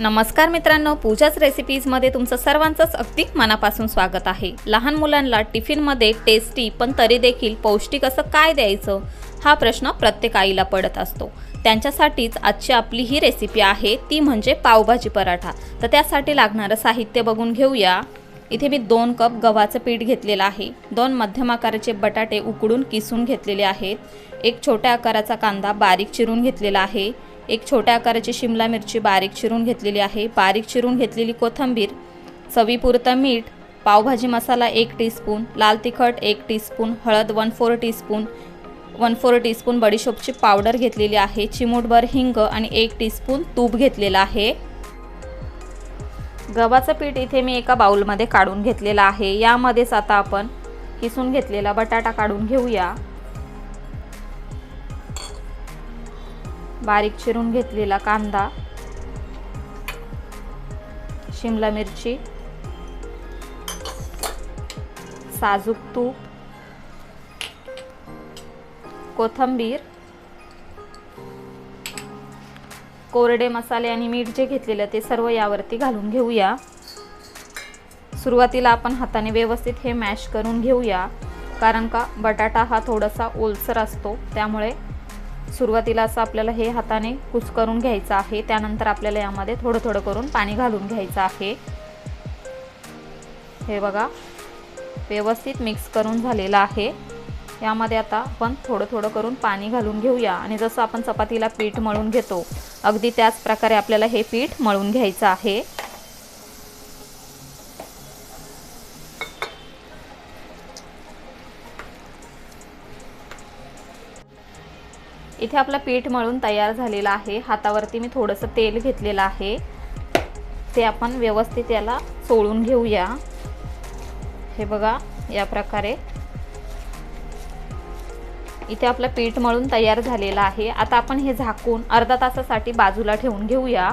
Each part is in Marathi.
नमस्कार मित्रांनो पूजाच रेसिपीजमध्ये तुमचं सर्वांचंच अगदी मनापासून स्वागत आहे. लहान मुलांना टिफिनमध्ये टेस्टी पण तरी देखील पौष्टिक असं काय द्यायचं? हा प्रश्न प्रत्येक आईला पडत असतो. त्यांच्यासाठीच आजची आपली ही रेसिपी आहे ती म्हणजे पावभाजी पराठा. तर त्यासाठी लागणारं साहित्य बघून घेऊया. इथे मी दोन कप गव्हाचं पीठ घेतलेलं आहे. दोन मध्यम आकाराचे बटाटे उकडून किसून घेतलेले आहेत. एक छोट्या आकाराचा कांदा बारीक चिरून घेतलेला आहे. एक छोट्या आकाराची शिमला मिरची बारीक चिरून घेतलेली आहे. बारीक चिरून घेतलेली कोथिंबीर चवीपुरतं मीठ पावभाजी मसाला एक टीस्पून लाल तिखट एक टीस्पून हळद one four teaspoon one four teaspoon बडीशोपची powder घेतलेली आहे. चिमूटभर हिंग आणि एक टीस्पून तूप घेतलेलं आहे. गव्हाचं पीठ इथे मी एका बाउलमध्ये काढून घेतलेलं आहे. यामध्येच आता आपण किसून घेतलेला बटाटा काढून घेऊया. बारीक चिरून घेतलेला कांदा शिमला मिरची साजूक तूप कोथंबीर कोरडे मसाले आणि मीठ जे घेतलेलं ते सर्व यावरती घालून घेऊया. सुरुवातीला आपण हाताने व्यवस्थित हे मॅश करून घेऊया कारण का बटाटा हा थोडासा ओलसर असतो त्यामुळे सुरुवातीला असं आपल्याला हे हाताने कुचकरून घ्यायचं आहे. त्यानंतर आपल्याला यामध्ये थोडं थोडं करून पाणी घालून घ्यायचं आहे. हे बघा व्यवस्थित मिक्स करून झालेलं आहे. यामध्ये आता आपण थोडं थोडं करून पाणी घालून घेऊया. आणि जसं आपण चपातीला पीठ मळून घेतो अगदी त्याच प्रकारे आपल्याला हे पीठ मळून घ्यायचं आहे. इथे आपलं पीठ मळून तयार झालेलं आहे. हातावरती मी थोडंसं तेल घेतलेलं आहे. ते आपण व्यवस्थित याला चोळून घेऊया. हे बघा या प्रकारे. इथे आपलं पीठ मळून तयार झालेलं आहे. आता आपण हे झाकून अर्धा तासासाठी बाजूला ठेवून घेऊया.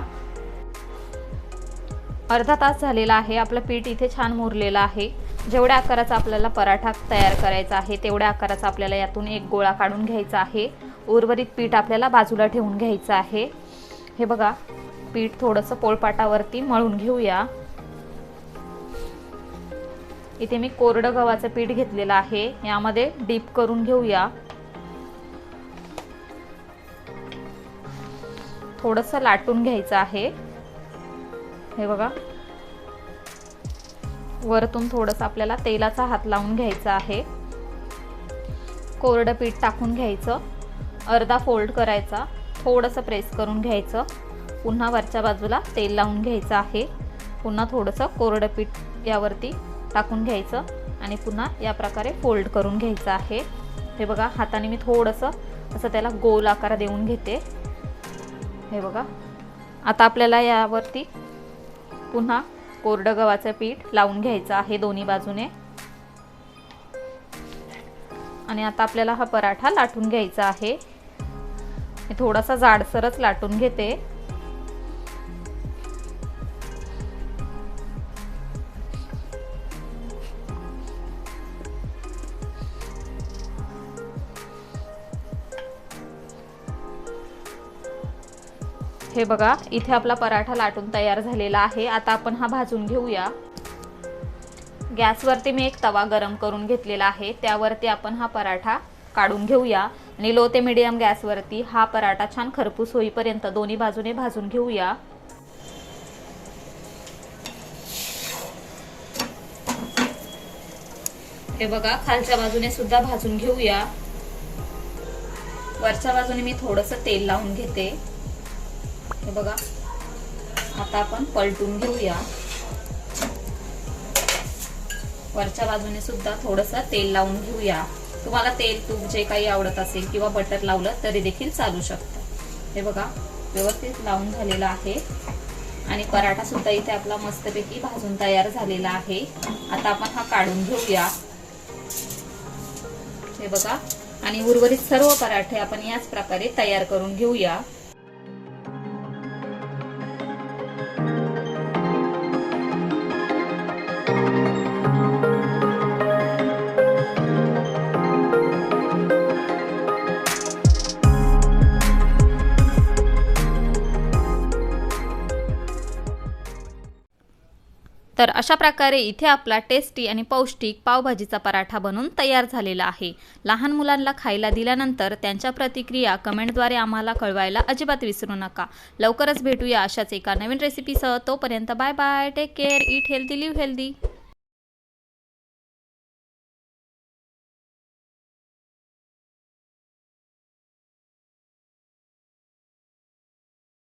अर्धा तास झालेला आहे. आपलं पीठ इथे छान मुरलेलं आहे. जेवढ्या आकाराचा आपल्याला पराठा तयार करायचा आहे तेवढ्या आकाराचा आपल्याला यातून एक गोळा काढून घ्यायचा आहे. उर्वरित पीठ आपल्याला बाजूला ठेवून घ्यायचं आहे. हे बघा पीठ थोडंसं पोळपाटावरती मळून घेऊया. इथे मी कोरडं गव्हाचं पीठ घेतलेलं आहे. यामध्ये डीप करून घेऊया. थोडंसं लाटून घ्यायचं आहे. हे बघा. वरतून थोडंसं आपल्याला तेलाचा हात लावून घ्यायचा आहे. कोरडं पीठ टाकून घ्यायचं. अर्धा फोल्ड करायचा. थोडंसं प्रेस करून घ्यायचं. पुन्हा वरच्या बाजूला तेल लावून घ्यायचं आहे. पुन्हा थोडंसं कोरडं पीठ यावरती टाकून घ्यायचं आणि पुन्हा या प्रकारे फोल्ड करून घ्यायचं आहे. हे बघा हाताने मी थोडंसं असं त्याला गोल आकार देऊन घेते. हे बघा आता आपल्याला यावरती पुन्हा कोरडं गव्हाचं पीठ लावून घ्यायचं आहे दोन्ही बाजूने. आणि आता आपल्याला हा पराठा लाटून घ्यायचा आहे. मी थोडासा जाडसरच लाटून घेते. हे बघा इथे आपला पराठा लाटून तयार झालेला आहे. आता आपण हा भाजून घेऊया. गॅसवरती मी एक तवा गरम करून घेतलेला आहे. त्यावरती आपण हा पराठा काढून घेऊया. आणि लो ते मिडियम गॅसवरती हा पराठा छान खरपूस होईपर्यंत दोन्ही बाजूने भाजून घेऊया. हे बघा खालच्या बाजूने सुद्धा भाजून घेऊया. वरच्या बाजूने मी थोडंसं तेल लावून घेते. हे बघा आता आपण पलटून घेऊया. वरच्या बाजूने सुद्धा थोडंसं तेल लावून घेऊया. तुम्हाला तेल तूप जे काही आवडत असेल किंवा बटर लावलं तरी देखील चालू शकतं. हे बघा व्यवस्थित लावून झालेलं आहे. आणि पराठा सुद्धा इथे आपला मस्तपैकी भाजून तयार झालेला आहे. आता आपण हा काढून घेऊया. हे बघा. आणि उर्वरित सर्व पराठे आपण याच प्रकारे तयार करून घेऊया. तर अशा प्रकारे इथे आपला टेस्टी आणि पौष्टिक पावभाजीचा पराठा बनून तयार झालेला आहे. लहान मुलांना खायला दिल्यानंतर त्यांच्या प्रतिक्रिया कमेंटद्वारे आम्हाला कळवायला अजिबात विसरू नका. लवकरच भेटूया अशाच एका नवीन रेसिपीसह तोपर्यंत bye bye take care eat healthy live healthy